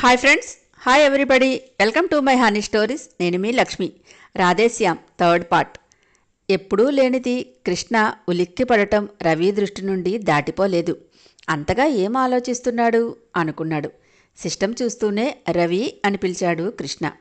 Hi friends hi everybody welcome to my honey stories నేను మీ Lakshmi. Radheshyam third part ఎప్పుడూ లేనిది కృష్ణ ఉలిక్కి పడటం రవి దృష్టి నుండి దాటిపోలేదు. అంతగా ఏం ఆలోచిస్తున్నాడు? అనుకున్నాడు. సిస్టమ్ చూస్తూనే రవి అని పిలిచాడు కృష్ణ.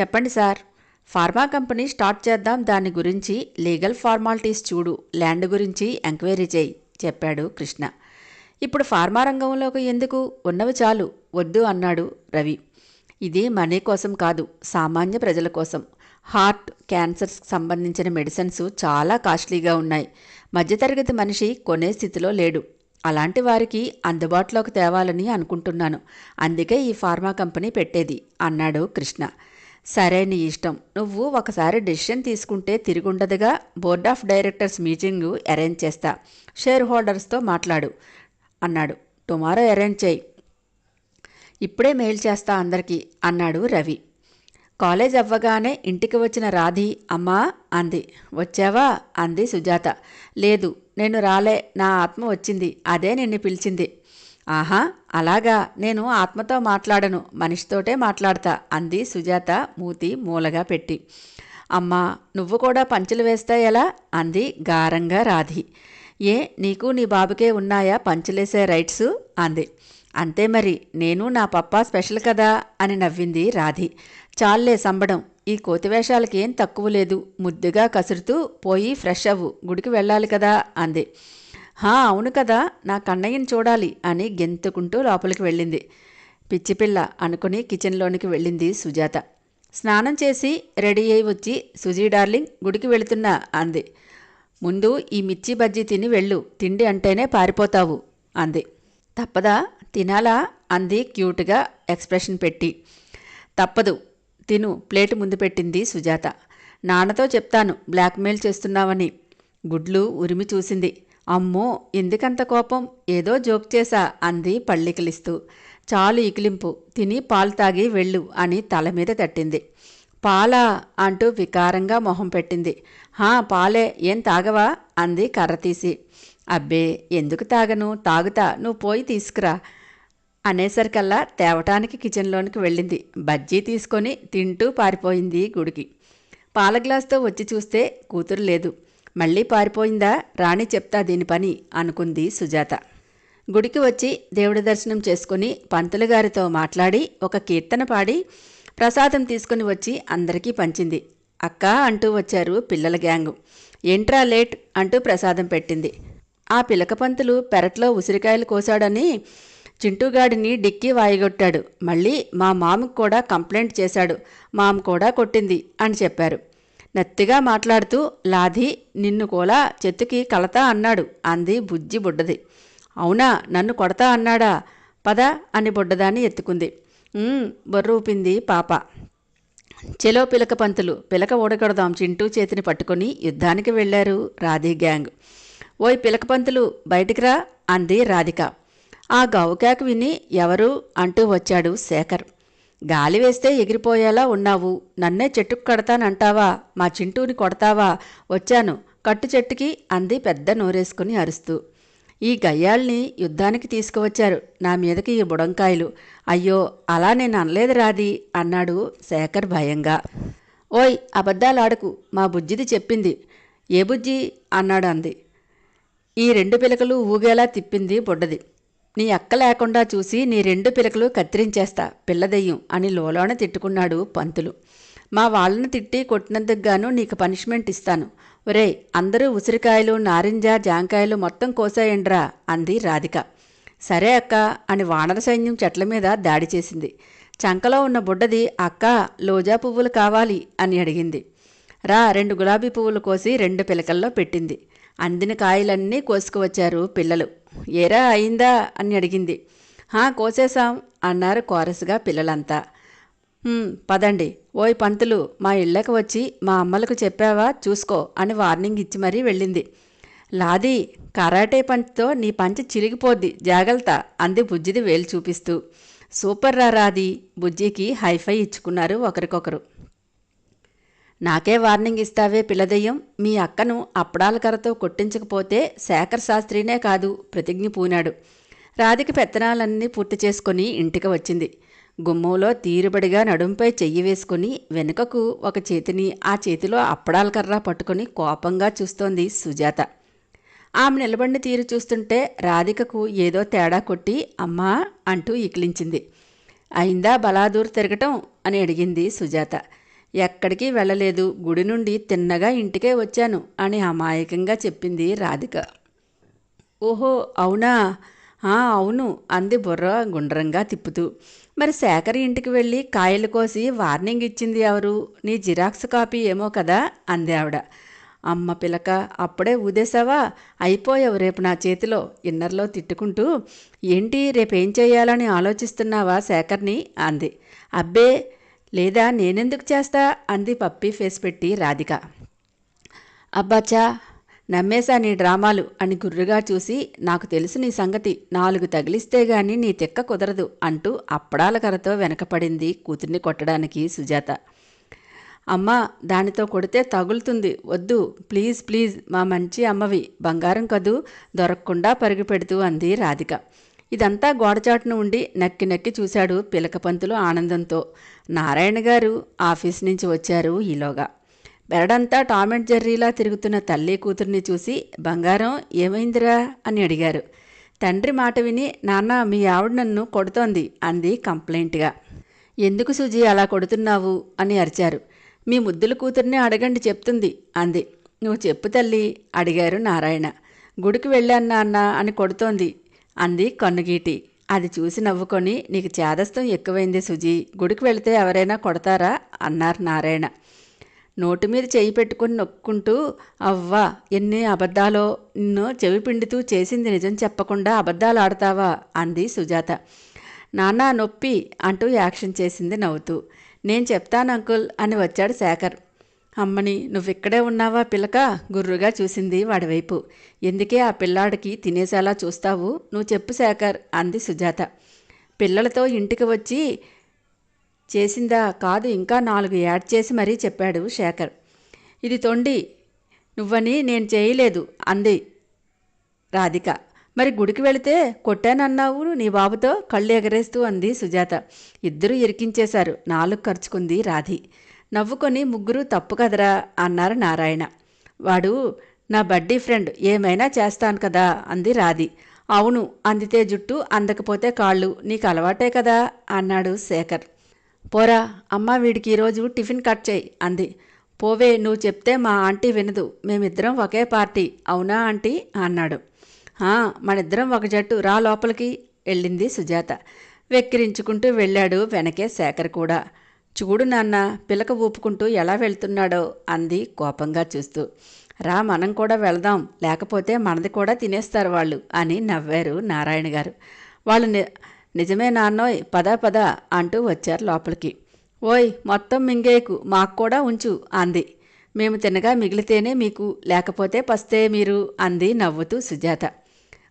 చెప్పండి సార్ ఫార్మా కంపెనీ స్టార్ట్ చేద్దాం దాని గురించి లీగల్ ఫార్మాలిటీస్ చూడు ల్యాండ్ గురించి ఎంక్వైరీ చేయి చెప్పాడు కృష్ణ. ఇప్పుడు ఫార్మా రంగంలోకి ఎందుకు? ఉన్నవి చాలు వద్దు అన్నాడు రవి. ఇది మనీ కోసం కాదు సామాన్య ప్రజల కోసం. హార్ట్ క్యాన్సర్స్కి సంబంధించిన మెడిసిన్స్ చాలా కాస్ట్లీగా ఉన్నాయి. మధ్యతరగతి మనిషి కొనే స్థితిలో లేడు. అలాంటి వారికి అందుబాటులోకి తేవాలని అనుకుంటున్నాను. అందుకే ఈ ఫార్మా కంపెనీ పెట్టేది అన్నాడు కృష్ణ. సరే నీ ఇష్టం. నువ్వు ఒకసారి డెసిషన్ తీసుకుంటే తిరుగుండదుగా. Board of directors meeting arrange చేస్తా. షేర్ హోల్డర్స్తో మాట్లాడు. అన్నాడు. టుమారో అరేంజ్ చేయి. ఇప్పుడే మెయిల్ చేస్తా అందరికీ అన్నాడు రవి. కాలేజ్ అవ్వగానే ఇంటికి వచ్చిన రాధి అమ్మా అంది. వచ్చావా? అంది సుజాత. లేదు నేను రాలే నా ఆత్మ వచ్చింది అదే నిన్ను పిలిచింది. ఆహా అలాగా నేను ఆత్మతో మాట్లాడను మనిషితోటే మాట్లాడతా అంది సుజాత మూతి మూలగా పెట్టి. అమ్మా నువ్వు కూడా పంచులు వేస్తా ఎలా అంది గారంగా రాధి. ఏ నీకు నీ బాబుకే ఉన్నాయా పంచలేసే రైట్స్? అంది. అంతే మరి నేను నా పప్పా స్పెషల్ కదా? అని నవ్వింది రాధి. చాలే సంబడం ఈ కోతివేషాలకి ఏం తక్కువ లేదు. ముద్దుగా కసురుతూ పోయి ఫ్రెష్ అవ్వు గుడికి వెళ్ళాలి కదా అంది. హా అవును కదా నా కన్నయ్యని చూడాలి అని గెంతుకుంటూ లోపలికి వెళ్ళింది. పిచ్చిపిల్ల అనుకుని కిచెన్లోనికి వెళ్ళింది సుజాత. స్నానం చేసి రెడీ అయి వచ్చి సుజీ డార్లింగ్ గుడికి వెళుతున్నా అంది. ముందు ఈ మిర్చి బజ్జీ తిని వెళ్ళు. తిండి అంటేనే పారిపోతావు అంది. తప్పదా? తినాలా? అంది క్యూట్గా ఎక్స్ప్రెషన్ పెట్టి. తప్పదు. తిను. ప్లేటు ముందు పెట్టింది సుజాత. నాన్నతో చెప్తాను. బ్లాక్మెయిల్ చేస్తున్నావని. గుడ్లు ఉరిమి చూసింది. అమ్మో! ఎందుకంత కోపం? ఏదో జోక్ చేశా అంది పళ్ళికిలిస్తూ. చాలు ఇకిలింపు తిని పాలు తాగి వెళ్ళు అని తల మీద తట్టింది. పాలా అంటూ వికారంగా మొహం పెట్టింది. హా పాలే ఏం తాగవా? అంది కర్ర తీసి. అబ్బే ఎందుకు తాగను? తాగుతా నువ్వు పోయి తీసుకురా. అనేసరికల్లా తేవటానికి కిచెన్లోనికి వెళ్ళింది. బజ్జీ తీసుకొని తింటూ పారిపోయింది గుడికి. పాల గ్లాస్తో వచ్చి చూస్తే కూతురు లేదు. మళ్ళీ పారిపోయిందా? రాణి చెప్తా దీని పని అనుకుంది సుజాత. గుడికి వచ్చి దేవుడి దర్శనం చేసుకుని పంతులు గారితో మాట్లాడి ఒక కీర్తన పాడి ప్రసాదం తీసుకుని వచ్చి అందరికీ పంచింది. అక్క అంటూ వచ్చారు పిల్లల గ్యాంగు. ఎంట్రా లేట్ అంటూ ప్రసాదం పెట్టింది. ఆ పిలకపంతులు పెరట్లో ఉసిరికాయలు కోశాడని చింటూగాడిని డిక్కి వాయిగొట్టాడు. మళ్ళీ మా మామకు కూడా కంప్లైంట్ చేశాడు. మామ కూడా కొట్టింది అని చెప్పారు. నత్తిగా మాట్లాడుతూ లాధి నిన్ను కూడా చెత్తుకి కలతా అన్నాడు అంది బుజ్జి బుడ్డది. అవునా నన్ను కొడతా అన్నాడా? పద అని బుడ్డదాన్ని ఎత్తుకుంది. "ఉమ్," ఊపింది పాప. చెలో పిలక పంతులు పిలక ఓడగొడదాం చింటూ చేతిని పట్టుకుని యుద్ధానికి వెళ్ళారు రాధి గ్యాంగ్. ఓయ్ పిలక పంతులు బయటికి రా అంది రాధిక. ఆ గౌకాకు విని ఎవరు అంటూ వచ్చాడు శేఖర్. గాలి వేస్తే ఎగిరిపోయేలా ఉన్నావు నన్నే చెట్టుకు కడతానంటావా మా చింటూని కొడతావా వచ్చాను కట్టు చెట్టుకి అంది పెద్ద నోరేసుకుని అరుస్తూ. ఈ గయ్యాల్ని యుద్ధానికి తీసుకువచ్చారు. నా మీదకి ఈ బుడంకాయలు. అయ్యో అలా నేను అనలేదు రాది అన్నాడు శేఖర్ భయంగా. ఓయ్ అబద్ధాలాడకు మా బుజ్జిది చెప్పింది. ఏ బుజ్జి? అన్నాడు అంది. ఈ రెండు పిలకలు ఊగేలా తిప్పింది బుడ్డది. నీ అక్క లేకుండా చూసి నీ రెండు పిలకలు కత్తిరించేస్తా పిల్లదెయ్యం అని లోలోన తిట్టుకున్నాడు పంతులు. మా వాళ్ళని తిట్టి కొట్టినందుకు గాను నీకు పనిష్మెంట్ ఇస్తాను. ఒరేయ్ అందరూ ఉసిరికాయలు నారింజ జాంకాయలు మొత్తం కోసాయండ్రా అంది రాధిక. సరే అక్క అని వానర సైన్యం చెట్ల మీద దాడి చేసింది. చంకలో ఉన్న బుడ్డది అక్క లోజా పువ్వులు కావాలి అని అడిగింది. రా రెండు గులాబీ పువ్వులు కోసి రెండు పిలకల్లో పెట్టింది. అందిన కాయలన్నీ కోసుకువచ్చారు పిల్లలు. ఏరా అయిందా అని అడిగింది. హా కోసేశాం అన్నారు కోరసుగా పిల్లలంతా. పదండి. ఓయ్ పంతులు మా ఇళ్ళకి వచ్చి మా అమ్మలకు చెప్పావా? చూసుకో అని వార్నింగ్ ఇచ్చి మరీ వెళ్ళింది. లాది కరాటే పంచ్తో నీ పంచి చిరిగిపోద్ది జాగ్రత్త అంది బుజ్జిది వేలు చూపిస్తూ. సూపర్ రా రాది బుజ్జికి హైఫై ఇచ్చుకున్నారు ఒకరికొకరు. నాకే వార్నింగ్ ఇస్తావే పిల్లదయ్యం మీ అక్కను అప్పడాల కొట్టించకపోతే శేఖర్ శాస్త్రినే కాదు ప్రతిజ్ఞ పూనాడు. రాధికి పెత్తనాలన్నీ పూర్తి చేసుకుని ఇంటికి వచ్చింది. గుమ్మంలో తీరుబడిగా నడుంపై చెయ్యి వేసుకుని వెనుకకు ఒక చేతిని ఆ చేతిలో అప్పడాల కర్ర పట్టుకుని కోపంగా చూస్తోంది సుజాత. ఆమె నిలబడిన తీరు చూస్తుంటే రాధికకు ఏదో తేడా కొట్టి అమ్మా అంటూ ఇకిలించింది అయిందా బలాదూర్ తిరగటం? అని అడిగింది సుజాత. ఎక్కడికి వెళ్ళలేదు. గుడి నుండి తిన్నగా ఇంటికే వచ్చాను అని అమాయకంగా చెప్పింది రాధిక. ఓహో అవునా? అవును. అంది బుర్ర గుండ్రంగా తిప్పుతూ. మరి శేఖర్ ఇంటికి వెళ్ళి కాయలు కోసి వార్నింగ్ ఇచ్చింది ఎవరు? నీ జిరాక్స్ కాపీ ఏమో కదా అంది ఆవిడ. అమ్మ పిలక అప్పుడే ఊదేశావా? అయిపోయావు రేపు నా చేతిలో ఇన్నర్లో తిట్టుకుంటూ. ఏంటి రేపేం చేయాలని ఆలోచిస్తున్నావా శేఖర్ని? అంది. అబ్బే లేదా నేనెందుకు చేస్తా? అంది పప్పి ఫేస్ పెట్టి రాధిక. అబ్బాచా నమ్మేశా నీ డ్రామాలు అని గుర్రుగా చూసి నాకు తెలుసు నీ సంగతి. నాలుగు తగిలిస్తే గాని నీ తిక్క కుదరదు అంటూ అప్పడాల కరతో వెనకపడింది కూతుర్ని కొట్టడానికి సుజాత. అమ్మా దానితో కొడితే తగులుతుంది. వద్దు. ప్లీజ్ ప్లీజ్ మా మంచి అమ్మవి. బంగారం కదూ దొరకకుండా పరుగు పెడుతూ అంది రాధిక. ఇదంతా గోడచాటున ఉండి నక్కి నక్కి చూశాడు పిలకపంతులు ఆనందంతో. నారాయణ గారు ఆఫీస్ నుంచి వచ్చారు ఈలోగా. బెరడంతా టామ్ అండ్ జెర్రీలా తిరుగుతున్న తల్లి కూతుర్ని చూసి బంగారం ఏమైందిరా? అని అడిగారు. తండ్రి మాట విని నాన్న మీ ఆవిడ నన్ను కొడుతోంది అంది కంప్లైంట్గా. ఎందుకు సుజీ అలా కొడుతున్నావు? అని అరిచారు. మీ ముద్దుల కూతుర్నే అడగండి చెప్తుంది అంది. నువ్వు చెప్పు తల్లి అడిగారు నారాయణ. గుడికి వెళ్ళాను నాన్న అని కొడుతోంది అంది కన్నుగీటి. అది చూసి నవ్వుకొని నీకు చేదస్తం ఎక్కువైంది సుజీ గుడికి వెళితే ఎవరైనా కొడతారా? అన్నారు నారాయణ. నోటి మీద చేయి పెట్టుకుని నొక్కుంటూ అవ్వా ఎన్ని అబద్ధాలో నిన్ను చెవి పిండుతూ చేసింది నిజం చెప్పకుండా అబద్ధాలు ఆడతావా? అంది సుజాత. నాన్న నొప్పి అంటూ యాక్షన్ చేసింది నవ్వుతూ. నేను చెప్తాను అంకుల్ అని వచ్చాడు శేఖర్. అమ్మని నువ్విక్కడే ఉన్నావా పిల్లక గుర్రుగా చూసింది వాడివైపు. ఎందుకే ఆ పిల్లాడికి తినేసేలా చూస్తావు? నువ్వు చెప్పు శేఖర్ అంది సుజాత. పిల్లలతో ఇంటికి వచ్చి చేసిందా కాదు ఇంకా నాలుగు యాడ్ చేసి మరీ చెప్పాడు శేఖర్. ఇది తొండి నువ్వని నేను చేయలేదు అంది రాధిక. మరి గుడికి వెళితే కొట్టానన్నావు నీ బాబుతో? కళ్ళు ఎగరేస్తూ అంది సుజాత. ఇద్దరూ ఇరికించేశారు నాలుగు ఖర్చుకుంది రాధి. నవ్వుకొని ముగ్గురు తప్పు కదరా అన్నారు నారాయణ. వాడు నా బడ్డీ ఫ్రెండ్ ఏమైనా చేస్తాను కదా అంది రాధి. అవును అందితే జుట్టు అందకపోతే కాళ్ళు నీకు అలవాటే కదా అన్నాడు శేఖర్. పోరా అమ్మ వీడికి ఈరోజు టిఫిన్ కట్ చేయి అంది. పోవే నువ్వు చెప్తే మా ఆంటీ వినదు. మేమిద్దరం ఒకే పార్టీ. అవునా ఆంటీ? అన్నాడు. మనిద్దరం ఒక జట్టు. రా లోపలికి వెళ్ళింది సుజాత. వెక్కిరించుకుంటూ వెళ్ళాడు వెనకే శేఖర్ కూడా. చూడు నాన్న పిలక ఊపుకుంటూ ఎలా వెళ్తున్నాడో అంది కోపంగా చూస్తూ. రా మనం కూడా వెళదాం. లేకపోతే మనది కూడా తినేస్తారు వాళ్ళు అని నవ్వారు నారాయణ గారు వాళ్ళు నిజమే నాన్నోయ్ పద పద అంటూ వచ్చారు లోపలికి. ఓయ్ మొత్తం మింగేకు మాకు కూడా ఉంచు అంది. మేము తినగా మిగిలితేనే మీకు లేకపోతే పస్తే మీరు అంది నవ్వుతూ సుజాత.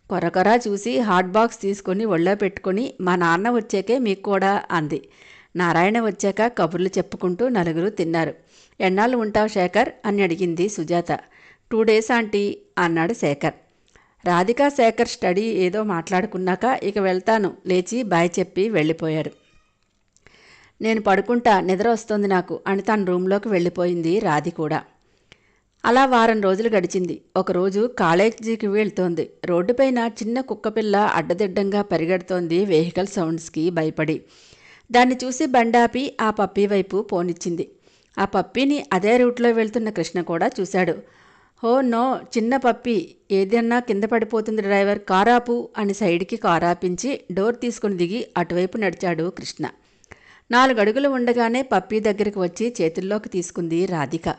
కొరకొర చూసి హాట్ బాక్స్ తీసుకొని ఒళ్ళో పెట్టుకొని మా నాన్న వచ్చాకే మీకు కూడా అంది. నారాయణ వచ్చాక కబుర్లు చెప్పుకుంటూ నలుగురు తిన్నారు. ఎన్నాళ్ళు ఉంటావు శేఖర్? అని అడిగింది సుజాత. టూ డేస్ ఆంటీ అన్నాడు శేఖర్. రాధికా శేఖర్ స్టడీ ఏదో మాట్లాడుకున్నాక ఇక వెళ్తాను. లేచి బాయ్ చెప్పి వెళ్ళిపోయాడు. నేను పడుకుంటా నిద్ర వస్తుంది నాకు అని తన రూమ్లోకి వెళ్ళిపోయింది రాధి కూడా. అలా వారం రోజులు గడిచింది. ఒకరోజు కాలేజీకి వెళ్తోంది. రోడ్డుపైన చిన్న కుక్కపిల్ల అడ్డదిడ్డంగా పరిగెడుతోంది వెహికల్ సౌండ్స్కి భయపడి. దాన్ని చూసి బండాపి ఆ పప్పీ వైపు పోనిచ్చింది. ఆ పప్పీని అదే రూట్లో వెళ్తున్న కృష్ణ కూడా చూశాడు. హో నో చిన్న పప్పి ఏదన్నా కింద పడిపోతుంది డ్రైవర్ కారాపు అని సైడ్కి కారాపించి డోర్ తీసుకుని దిగి అటువైపు నడిచాడు కృష్ణ. నాలుగు అడుగులు ఉండగానే పప్పీ దగ్గరికి వచ్చి చేతుల్లోకి తీసుకుంది రాధిక.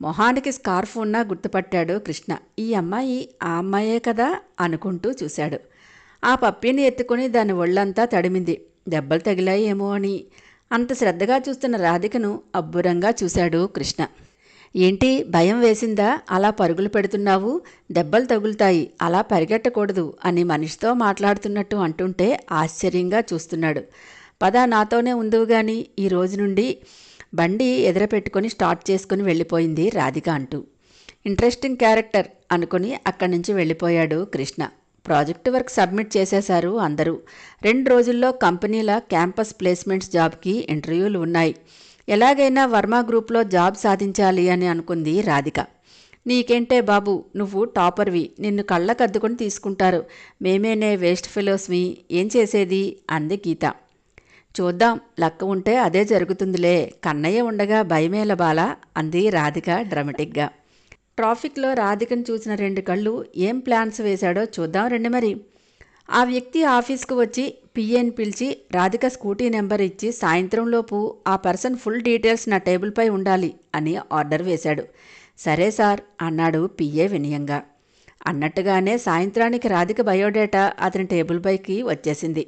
మొహానికి స్కార్ఫ్ ఉన్నా గుర్తుపట్టాడు కృష్ణ. ఈ అమ్మాయి ఆ అమ్మాయే కదా అనుకుంటూ చూశాడు. ఆ పప్పీని ఎత్తుకుని దాని ఒళ్ళంతా తడిమింది. దెబ్బలు తగిలాయేమో అని. అంత శ్రద్ధగా చూస్తున్న రాధికను అబ్బురంగా చూశాడు కృష్ణ. ఏంటి భయం వేసిందా? అలా పరుగులు పెడుతున్నావు? దెబ్బలు తగులుతాయి. అలా పరిగెట్టకూడదు అని మనిషితో మాట్లాడుతున్నట్టు అంటుంటే ఆశ్చర్యంగా చూస్తున్నాడు. పద నాతోనే ఉందువు గాని. ఈ రోజు నుండి బండి ఎదురపెట్టుకొని స్టార్ట్ చేసుకుని వెళ్ళిపోయింది రాధిక అంటూ. ఇంట్రెస్టింగ్ క్యారెక్టర్ అనుకుని అక్కడి నుంచి వెళ్ళిపోయాడు కృష్ణ. ప్రాజెక్ట్ వర్క్ సబ్మిట్ చేసేశారు అందరూ. రెండు రోజుల్లో కంపెనీల క్యాంపస్ ప్లేస్మెంట్స్ జాబ్కి ఇంటర్వ్యూలు ఉన్నాయి. ఎలాగైనా వర్మ గ్రూప్లో జాబ్ సాధించాలి అని అనుకుంది రాధిక. నీకేంటే బాబు నువ్వు టాపర్వి నిన్ను కళ్ళకద్దుకొని తీసుకుంటారు. మేమేనే వేస్ట్ ఫెలోస్వి ఏం చేసేది? అంది గీత. చూద్దాం లక్క ఉంటే అదే జరుగుతుందిలే కన్నయ్య ఉండగా భయమేల బాల అంది రాధిక డ్రమటిక్గా. ట్రాఫిక్లో రాధికను చూసిన రెండు కళ్ళు ఏం ప్లాన్స్ వేశాడో చూద్దాం రండి మరి. ఆ వ్యక్తి ఆఫీస్కు వచ్చి పిఏని పిలిచి రాధిక స్కూటీ నెంబర్ ఇచ్చి సాయంత్రంలోపు ఆ పర్సన్ ఫుల్ డీటెయిల్స్ నా టేబుల్పై ఉండాలి అని ఆర్డర్ వేశాడు. సరే సార్ అన్నాడు పిఏ వినయంగా. అన్నట్టుగానే సాయంత్రానికి రాధిక బయోడేటా అతని టేబుల్ పైకి వచ్చేసింది.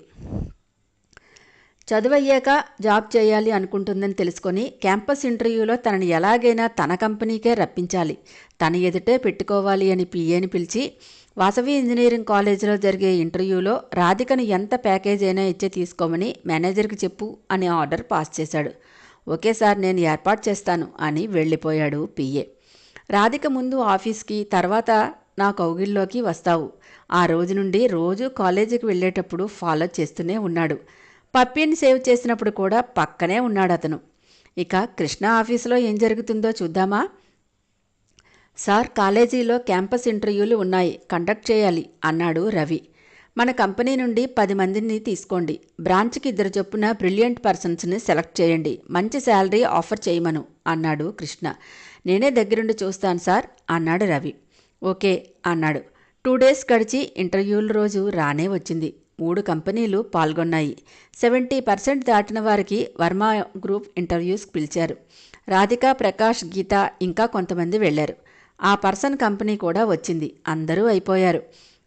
చదువయ్యాక జాబ్ చేయాలి అనుకుంటుందని తెలుసుకొని క్యాంపస్ ఇంటర్వ్యూలో తనని ఎలాగైనా తన కంపెనీకే రప్పించాలి. తన ఎదుటే పెట్టుకోవాలి అని పిఏని పిలిచి వాసవి ఇంజనీరింగ్ కాలేజీలో జరిగే ఇంటర్వ్యూలో రాధికను ఎంత ప్యాకేజ్ అయినా ఇచ్చే తీసుకోమని మేనేజర్కి చెప్పు అని ఆర్డర్ పాస్ చేశాడు. ఓకే సార్ నేను ఏర్పాటు చేస్తాను అని వెళ్ళిపోయాడు పిఏ. రాధిక ముందు ఆఫీస్కి తర్వాత నా కౌగిల్లోకి వస్తావు. ఆ రోజు నుండి రోజు కాలేజీకి వెళ్ళేటప్పుడు ఫాలో చేస్తూనే ఉన్నాడు. పప్పీని సేవ్ చేసినప్పుడు కూడా పక్కనే ఉన్నాడు అతను ఇక కృష్ణ ఆఫీసులో ఏం జరుగుతుందో చూద్దామా? సార్ కాలేజీలో క్యాంపస్ ఇంటర్వ్యూలు ఉన్నాయి కండక్ట్ చేయాలి అన్నాడు రవి. మన కంపెనీ నుండి పది మందిని తీసుకోండి. బ్రాంచ్కి ఇద్దరు చొప్పున బ్రిలియంట్ పర్సన్స్ని సెలెక్ట్ చేయండి. మంచి శాలరీ ఆఫర్ చేయమను అన్నాడు కృష్ణ. నేనే దగ్గరుండి చూస్తాను సార్ అన్నాడు రవి. ఓకే అన్నాడు. టూ డేస్ గడిచి ఇంటర్వ్యూల రోజు రానే వచ్చింది. మూడు కంపెనీలు పాల్గొన్నాయి. సెవెంటీ పర్సెంట్ దాటిన వారికి వర్మ గ్రూప్ ఇంటర్వ్యూస్ పిలిచారు. రాధిక ప్రకాష్ గీత ఇంకా కొంతమంది వెళ్ళారు. ఆ పర్సన్ కంపెనీ కూడా వచ్చింది. అందరూ అయిపోయారు.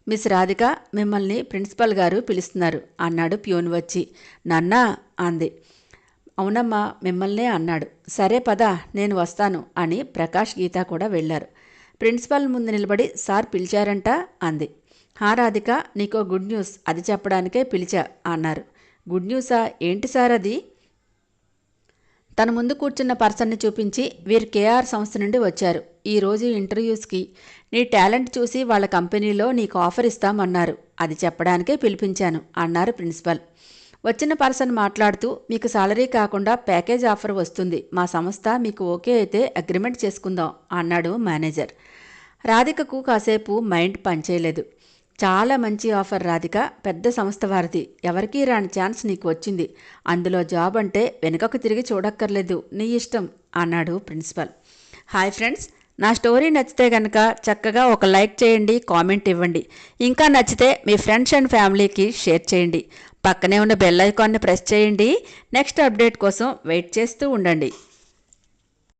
మిస్ రాధిక మిమ్మల్ని ప్రిన్సిపల్ గారు పిలుస్తున్నారు. అన్నాడు ప్యూన్ వచ్చి. నన్నా అంది. అవునమ్మా మిమ్మల్నే అన్నాడు. సరే పద నేను వస్తాను అని ప్రకాష్ గీత కూడా వెళ్ళారు. ప్రిన్సిపల్ ముందు నిలబడి సార్ పిలిచారంట అంది. హా రాధిక నీకో గుడ్ న్యూస్. అది చెప్పడానికే పిలిచా అన్నారు. గుడ్ న్యూసా? ఏంటి సార్ అది? తన ముందు కూర్చున్న పర్సన్ని చూపించి వీరు కేఆర్ సంస్థ నుండి వచ్చారు. ఈరోజు ఇంటర్వ్యూస్కి నీ టాలెంట్ చూసి వాళ్ళ కంపెనీలో నీకు ఆఫర్ ఇస్తామన్నారు. అది చెప్పడానికే పిలిపించాను అన్నారు ప్రిన్సిపల్. వచ్చిన పర్సన్ మాట్లాడుతూ మీకు సాలరీ కాకుండా ప్యాకేజ్ ఆఫర్ వస్తుంది. మా సంస్థ మీకు ఓకే అయితే అగ్రిమెంట్ చేసుకుందాం అన్నాడు మేనేజర్. రాధికకు కాసేపు మైండ్ పనిచేయలేదు. చాలా మంచి ఆఫర్ రాధిక పెద్ద సంస్థ వారిది. ఎవరికీ రాని ఛాన్స్ నీకు వచ్చింది. అందులో జాబ్ అంటే వెనుకకు తిరిగి చూడక్కర్లేదు. నీ ఇష్టం అన్నాడు ప్రిన్సిపల్. హాయ్ ఫ్రెండ్స్ నా స్టోరీ నచ్చితే కనుక చక్కగా ఒక లైక్ చేయండి కామెంట్ ఇవ్వండి. ఇంకా నచ్చితే మీ ఫ్రెండ్స్ అండ్ ఫ్యామిలీకి షేర్ చేయండి. పక్కనే ఉన్న బెల్ ఐకాన్ని ప్రెస్ చేయండి. నెక్స్ట్ అప్డేట్ కోసం వెయిట్ చేస్తూ ఉండండి.